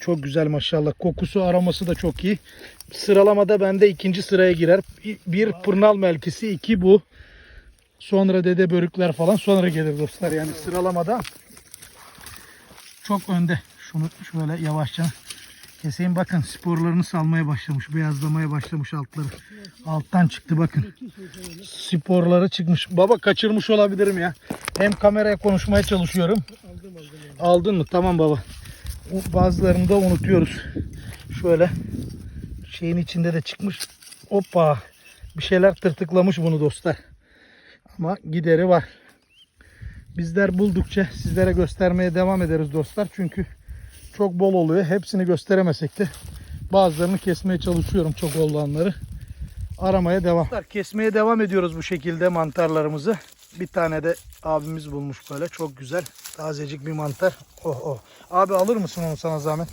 Çok güzel maşallah. Kokusu aroması da çok iyi. Sıralamada bende ikinci sıraya girer. Bir pırnal melkisi, iki bu. Sonra dede börükler falan sonra gelir dostlar. Yani sıralamada çok önde. Şunu şöyle yavaşça keseyim. Bakın sporlarını salmaya başlamış. Beyazlamaya başlamış altları. Alttan çıktı bakın. Sporları çıkmış. Baba kaçırmış olabilirim ya. Hem kameraya konuşmaya çalışıyorum. Aldın mı? Tamam baba. Bazılarını da unutuyoruz. Şöyle şeyin içinde de çıkmış. Hoppa. Bir şeyler tırtıklamış bunu dostlar. Ama gideri var. Bizler buldukça sizlere göstermeye devam ederiz dostlar. Çünkü çok bol oluyor. Hepsini gösteremesek de bazılarını kesmeye çalışıyorum çok olanları. Aramaya devam. Kesmeye devam ediyoruz bu şekilde mantarlarımızı. Bir tane de abimiz bulmuş böyle. Çok güzel. Tazecik bir mantar. Oh oh. Abi alır mısın onu sana zahmet?